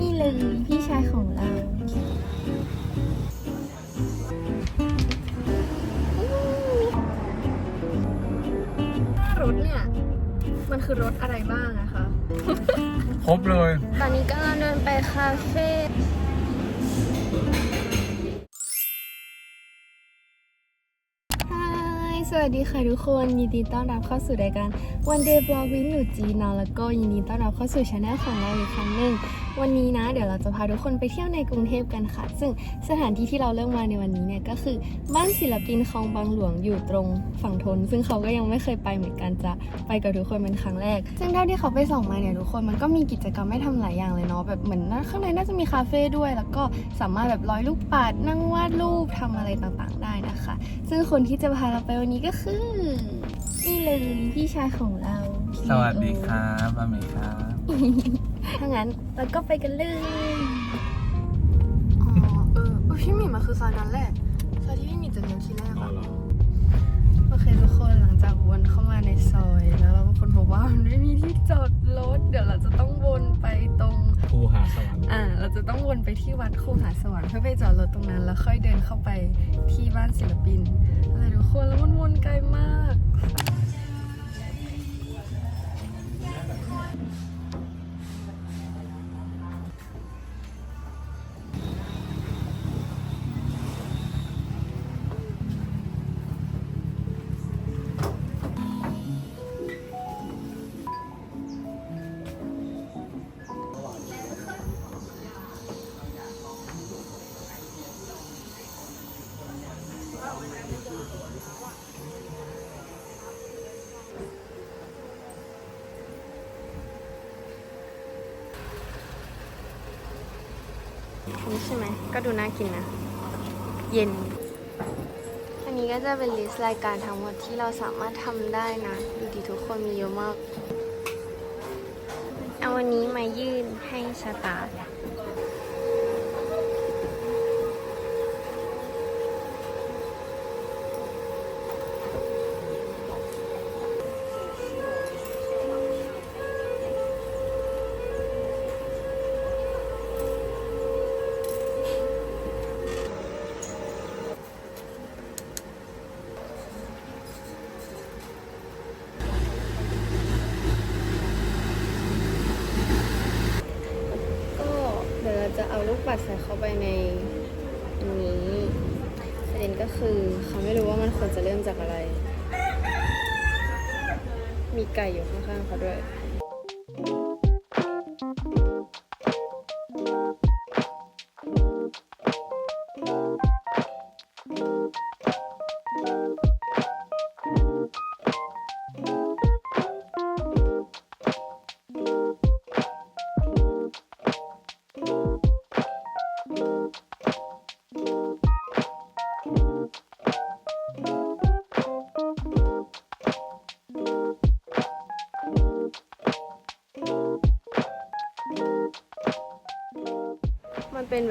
นี่เลยพี่ชายของเรารถเนี่ย มันคือรถอะไรบ้างอะคะ ครบเลย ตอนนี้กำลังเดินไปคาเฟ่ วัสดีค่ะทุกคนยินดีต้อนรับเข้าสู่รายการ One Day Blog with หนูจีนาะแล้วก็ยินดีต้อนรับเข้าสู่ช anel ของเราอีกครั้งหนึ่งวันนี้นะ เดี๋ยวเราจะพาทุกคนไปเที่ยวในกรุงเทพกันค่ะ ซึ่งสถานที่ที่เราเลือกมาในวันนี้เนี่ยก็คือบ้านศิลปินคลองบางหลวงอยู่ตรงฝั่งทน ซึ่งเขาก็ยังไม่เคยไปเหมือนกันจะไปกับทุกคนเป็นครั้งแรก ซึ่งเท่าที่เขาไปส่องมาเนี่ยทุกคนมันก็มีกิจกรรมให้ทำหลายอย่างเลยเนาะแบบเหมือนข้างในน่าจะมีคาเฟ่ด้วย แล้วก็สามารถแบบร้อยลูกปัดนั่งวาดรูปทำอะไรต่างๆ ได้นะคะ ซึ่งคนที่จะพาเราไปวันนี้ก็คือนี่เลยพี่ชายของเราพี่สวัสดีครับอาเมครับ ถ้างั้นเราก็ไปกันเลยอ๋อเออเออพี่หมีมาคือซอยนั้นแหละซอยที่พี่หมีจะเลี้ยวทีแรกอะโอเคทุกคนหลังจากวนเข้ามาในซอย แล้วเราก็คนพบว่ามันไม่ เราจะต้องวนไปที่วัดคูหาสวรรค์เพื่อไปจอดรถตรงนั้น แล้วค่อยเดินเข้าไปที่บ้านศิลปิน อะไรทุกคนแล้วมันวนไกลมาก นี่ใช่ไหม ก็ดูน่ากินนะ เย็น อันนี้ก็จะเป็นลิสต์รายการทั้งหมดที่เราสามารถทำได้นะ ดูดีทุกคนมีเยอะมาก เอาวันนี้มายื่นให้สตา ลูกปัดใส่เข้าไปในอันนี้ประเด็นก็คือเขาไม่รู้ว่ามันควรจะเริ่มจากอะไร มีไก่อยู่ข้างๆเขาด้วย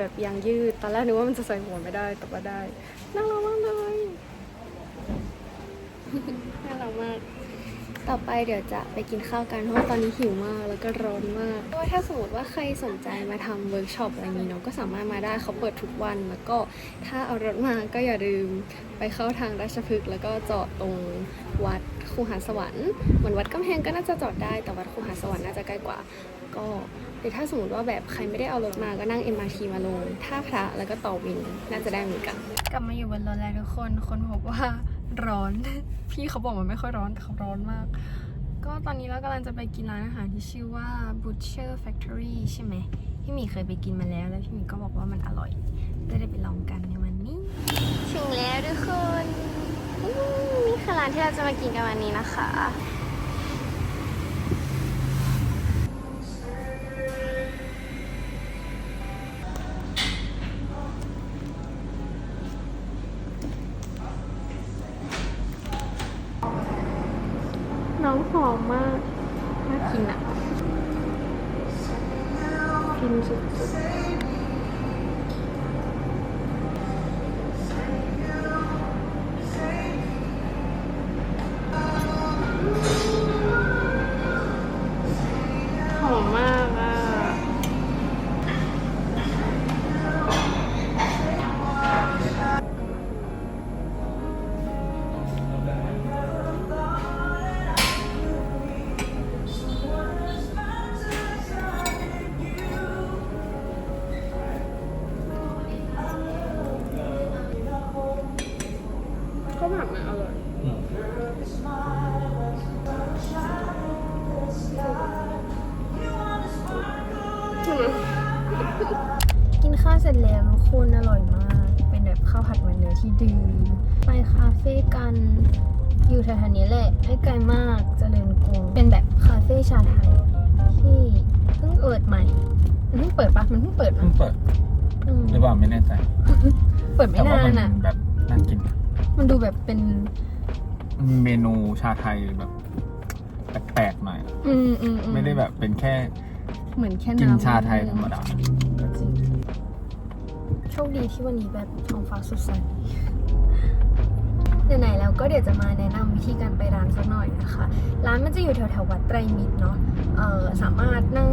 แบบยางยืด ตอนแรกนึกว่ามันจะใส่หัวไม่ได้ แต่ว่าได้น่ารักมากเลยน่ารักมาก ต่อไปเดี๋ยวจะไปกินข้าวกัน เพราะว่าตอนนี้หิวมากแล้วก็ร้อนมากก็ถ้าสมมติว่าใครสนใจมาทำเวิร์กช็อปอะไรนี้เนาะก็สามารถมาได้เขาเปิดทุกวันแล้วก็ถ้าเอารถมาก็อย่าลืมไปเข้าทางราชพฤกษ์แล้วก็จอดตรงวัดคูหาสวรรค์เหมือนวัดกำแพงก็น่าจะจอดได้แต่วัดคูหาสวรรค์น่าจะใกล้กว่า ก็หรือถ้าสมมติว่าแบบใครไม่ได้เอารถมาก็นั่ง MRT มาลงท่าพระแล้วก็ต่อวินน่าจะได้เหมือนกัน กลับมาอยู่บนรถแล้วทุกคนคนพบว่าร้อน พี่เขาบอกมันไม่ค่อยร้อนแต่เขาร้อนมาก ก็ตอนนี้เรากำลังจะไปกินร้านอาหารที่ชื่อว่า Butcher Factory ใช่ไหมพี่หมีเคยไปกินมาแล้วแล้วพี่หมีก็บอกว่ามันอร่อยก็ได้ไปลองกันในวันนี้ ถึงแล้วทุกคนอู้นี่คือร้านที่เราจะมากินกันวันนี้นะคะ Save me. คนอร่อยมาก เป็นแบบข้าวผัดมันเนื้อที่ดีไปคาเฟ่กัน อยู่แถวๆนี้แหละไม่ไกลมากเจริญกรุง เป็นแบบคาเฟ่ชาไทย ที่เพิ่งเปิดใหม่ มันเพิ่งเปิดปะมันเพิ่งเปิดเพิ่ปะงเปิดอืมหรือเปล่าไม่แน่ใจเปิดไม่แต่ว่ามันานนอะ แบบน่ากินมันดูแบบเป็น เมนูชาไทยแบบแปลกๆหน่อยอืมอืมอืไม่ได้แบบเป็นแค่เหมือนแค่กินน้ำชาไทยธรรมดาจริงโช คดีที่วันนี้แบบท้องฟ้าสดใสไหนๆแล้วก็เดี๋ยวจะมาแนะนำวิธีการไปร้านสักหน่อยนะคะ ร้านมันจะอยู่แถวๆวัดไตรมิตรเนาะเอ่อสามารถนั่ง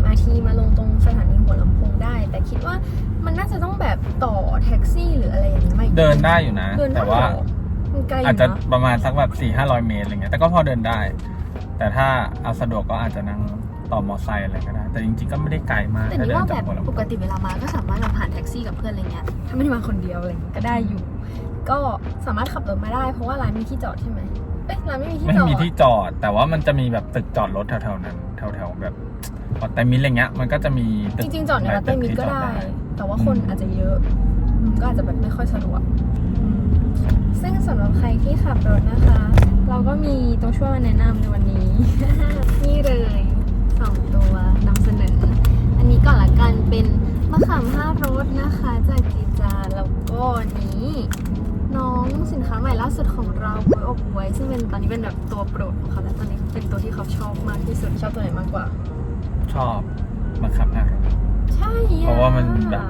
MRT มาลงตรงสถานีหัวลำโพงได้ แต่คิดว่ามันน่าจะต้องแบบต่อแท็กซี่หรืออะไรอย่างนี้มาอีกเดินได้อยู่นะเดินได้แต่ว่าเหรอมันไกลออาจยู่จะนะประมาณสักแบบสี่ห้าร้อยเมตรอะไรเงี้ยแต่ก็พอเดินได้ แต่ถ้าเอาสะดวกก็อาจจะนั่ง ต่อมอไซค์อะไรก็ได้ แต่จริงๆก็ไม่ได้ไกลมากแต่ถ้านี่เดินว่าจาแบกบหัวลำโพปงกติเวลามาก็สามารถแบบผ่านแท็กซี่กับเพื่อนอะไรเงี้ย ถ้าไม่ได้มาคนเดียวอะไรเงี้ยก็ได้อยู่ ก็สามารถขับรถมาได้ เพราะว่าร้านมีที่จอดใช่ไหมเอ๊ะร้านไม่มีที่ไม่จอดมีที่จอด แต่ว่ามันจะมีแบบตึกจอดรถแถวๆนั้นแถวๆแบบพอแต่มิตรอะไรเงี้ย มันก็จะมีตึจกริงๆจอดในหลาวัยดไตรมิตรก็ที่จอได้ แต่ว่าคนอาจจะเยอะอืมก็อาจจะแบบไม่ค่อยสะดวกอืมซึ่งสำหรับใครที่ขับรถนะคะ เราก็มีตัวช่วยมาแนะนำในวันนี้ นี่เลย สองตัวนำเสนอ อันนี้ก่อนละกันเป็นมะขามห้ารสนะคะจากจีจาแล้วก็อันนี้น้องสินค้าใหม่ล่าสุดของเราบวยอบบวยซึ่งเป็นตอนนี้เป็นแบบตัวโปรดของเขาแล้วตอนนี้เป็นตัวที่เขาชอบมากที่สุดชอบตัวไหนมากกว่า ชอบมาขับหน้ารถใช่อเพราะว่ามันแบบ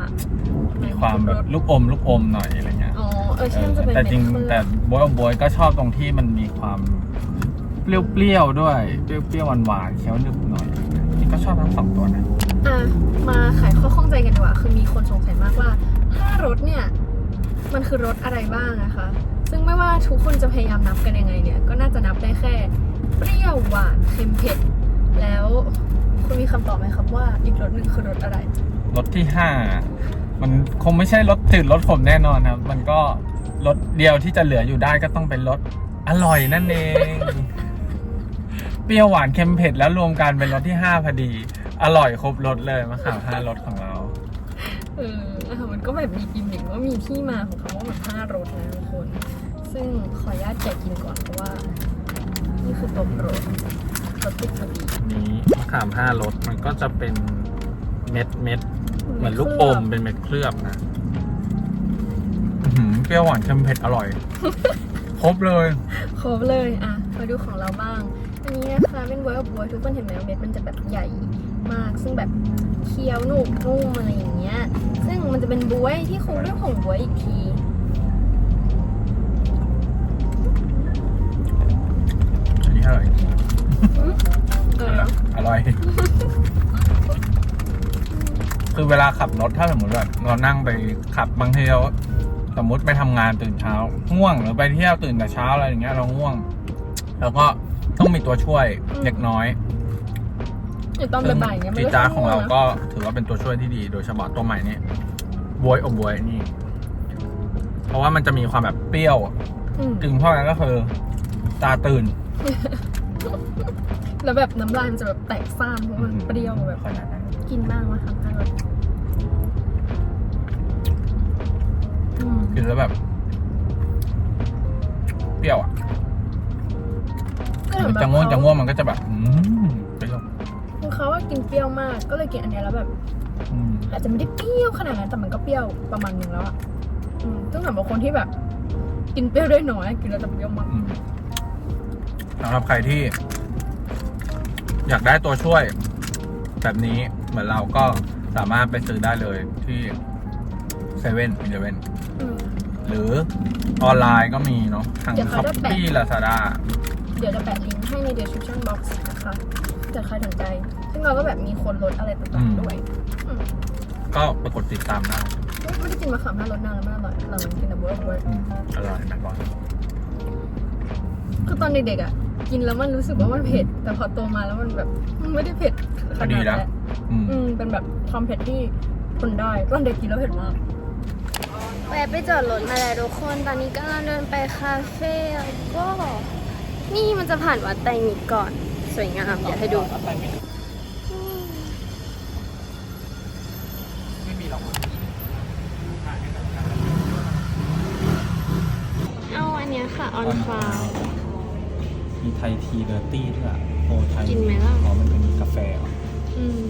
มีความแบบลูกอมลูกอมหน่อยอะไรเงี้ยอ๋อเออใช่มันจะเป็นแต่จริงเม็ดเคลือบแต่บวยบวยก็ชอบตรงที่มันมีความเปรี้ยวๆด้วย เปรี้ยวๆหวานๆเคี้ยวหนึบหน่อย นี่ก็ชอบทั้งสองตัวนะ อะมาไขข้อข้องใจกันดีกว่า คือมีคนสงสัยมากว่าห้ารสเนี่ย มันคือรสอะไรบ้างนะคะ ซึ่งไม่ว่าทุกคนจะพยายามนับกันยังไงเนี่ย ก็น่าจะนับได้แค่ เปรี้ยวหวานเค็มเผ็ด แล้วคุณมีคำตอบไหมครับว่าอีกรสหนึ่งคือรสอะไรรสที่ห้ามันคงไม่ใช่รสจืดรสขมแน่นอนครับ มันก็รสเดียวที่จะเหลืออยู่ได้ก็ต้องเป็นรสอร่อยนั่นเอง เปรี้ยวหวานเค็มเผ็ดแล้วรวมกันเป็นรสที่ห้าพอดี อร่อยครบรสเลยมะขามห้ารสของเรา เอออะมันก็แบบมีกิมมิคว่ามีที่มาของคำว่ามันห้ารสนะทุกคน ซึ่งขออนุญาตแกะกินก่อนเพราะว่า นี่คือตัวโปรดรสติดพอดีนี้มะขามห้ารสมันก็จะเป็นเม็ดเม็ดเหมือนลูกอมเป็นเม็ดเคลือบนะอื้อหือเปรี้ยวหวานเค็มเผ็ดอร่อย ครบเลย ครบเลยอะมาดูของเราบ้าง อันนี้นะคะเป็นบวยอบบัวทุกคนเห็นไหมว่าเม็ดมันจะแบบใหญ่มาก ซึ่งแบบเคี้ยวหนุบนุ่มอะไรอย่างเงี้ย ซึ่งมันจะเป็นบวยที่คงด้วยผงบวยอีกทีอันนี้อร่อยจริงเอออร่อย คือเวลาขับรถถ้าสมมติแบบเรานั่งไปขับบางทีเราสมมติไปทำงานตื่นเช้าง่วงหรือไปเที่ยวตื่นแต่เช้าอะไรอย่างเงี้ยเราง่วง แล้วก็ ต้องมีตัวช่วยเล็กน้อยอย่างตอนซึ่งบ่ายๆเนี่ยมันจีก็จ้าจะของเราง่วนะก็ถือว่าเป็นตัวช่วยที่ดี โดยเฉพาะตัวใหม่นี่บวยอบบวยนี่ เพราะว่ามันจะมีความแบบเปรี้ยวอืมจึงเพราะงั้นก็คือตาตื่นแล้วแบบน้ำลายมันจะแบบแตกซ่านเพราะมันเปรี้ยวแบบขนาดนั้นกินบ้างมาทำให้แบบอืมกินแล้วแบบ เปรี้ยวอะก็เห มือนแบบจะง่วงเขาจะง่วงมันก็จะแบบอืมเปรี้ยวคือเขาว่ากินเปรี้ยวมากก็เลยกินอันเนี้ยแล้วแบบอืมอาจจะไม่ได้เปรี้ยวขนาดนั้นแต่มันก็เปรี้ยวประมาณหนึงแล้วอะอืมซึ่งสำหรับคนที่แบบ กินเปรี้ยวได้น้อยกินแล้วจะเปรี้ยวมาก อืมสำหรับใครที่ อยากได้ตัวช่วย แบบนี้เหมือนเราก็สามารถไปซื้อได้เลยที่เซเว่นอีเลเว่น อืม หรือออนไลน์ก็มีเนาะทางเดี๋ยวช้อเขาปจะแปะ ปี้ลาซาด้าเดี๋ยวจะแปะลิงก์ให้ใน description box นะคะเกิดใครสนใจ ซึ่งเราก็แบบมีคนลดอะไรต่างๆด้วยก็ไปกดติดตามได้ไม่ไม่ได้กินมะขามหน้ารสนานแล้วไม่อร่อยเรากินแต่เวิร์กเวิร์กอืมอร่อยนะบอสคือตอนเด็กๆอะ กินแล้วมันรู้สึกว่ามันเผ็ด แต่พอโตมาแล้วมันแบบมันไม่ได้เผ็ดขพอนาดดีนั้นแล้วแหละอืม อืมเป็นแบบความเผ็ดที่ทนได้ตอนเด็กกินแล้วเผ็ดมาก แวะไปจอดรถมาแล้วทุกคน ตอนนี้กำลังเดินไปคาเฟ่แล้วก็ นี่มันจะผ่านวัดไตรมิตรก่อน สวยงาม เดี๋ยวให้ดูไม่มีหรอกเอาอันเนี้ยค่ะ ออนฟาว มีไทยทีเดอร์ตี้ด้วยโอไทยกินไหมล่ะ อ๋อมันเป็นกาแฟเหรออืม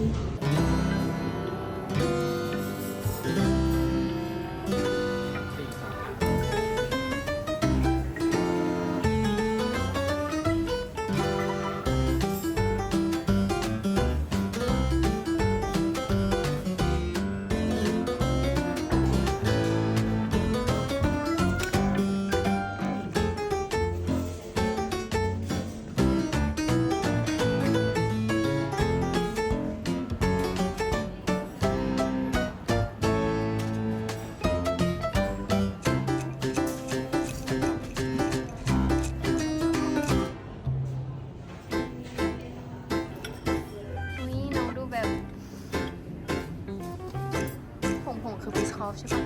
ใช่ปะ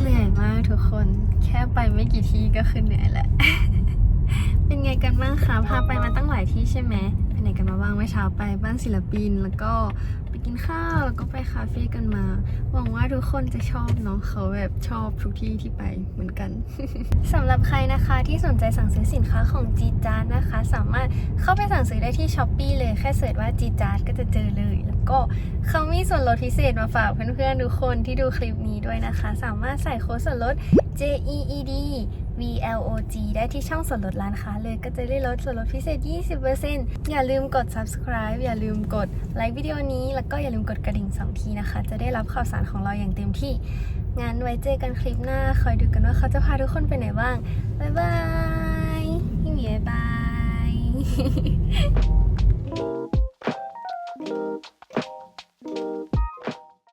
เหนื่อยมากทุกคน แค่ไปไม่กี่ที่ก็คือเหนื่อยแหละ เป็นไงกันบ้างคะ พาไปมาตั้งหลายที่ใช่ไหมไปไหนกันมางเมื่อเช้าไปบ้านศิลปิน แล้วก็ไปกินข้าวแล้วก็ไปคาเฟ่กันมา หวังว่าทุกคนจะชอบเนาะเขาแบบชอบทุกที่ที่ไปเหมือนกันสำหรับใครนะคะที่สนใจสั่งซื้อสินค้าของจีจาร์นะคะ สามารถเข้าไปสั่งซื้อได้ที่ช้อปปีเลยแค่เสิร์ชว่าจีจาร์ก็จะเจอเลย แล้วก็เขามีส่วนลดพิเศษมาฝากเพื่อนๆทุกคนที่ดูคลิปนี้ด้วยนะคะ สามารถใส่โค้ดส่วนลด JED V L O G ได้ที่ช่องส่วนลดร้านค้าเลยก็จะได้ลดส่วนลดพิเศษ 20%อย่าลืมกด subscribe อย่าลืมกดไลค์วิดีโอนี้ แล้วก็อย่าลืมกดกระดิ่งสองทีนะคะ จะได้รับข่าวสารของเราอย่างเต็มที่งั้นไว้เจอกันคลิปหน้า คอยดูกันว่าเขาจะพาทุกคนไปไหนบ้าง บ๊ายบาย พี่หมีบ๊ายบาย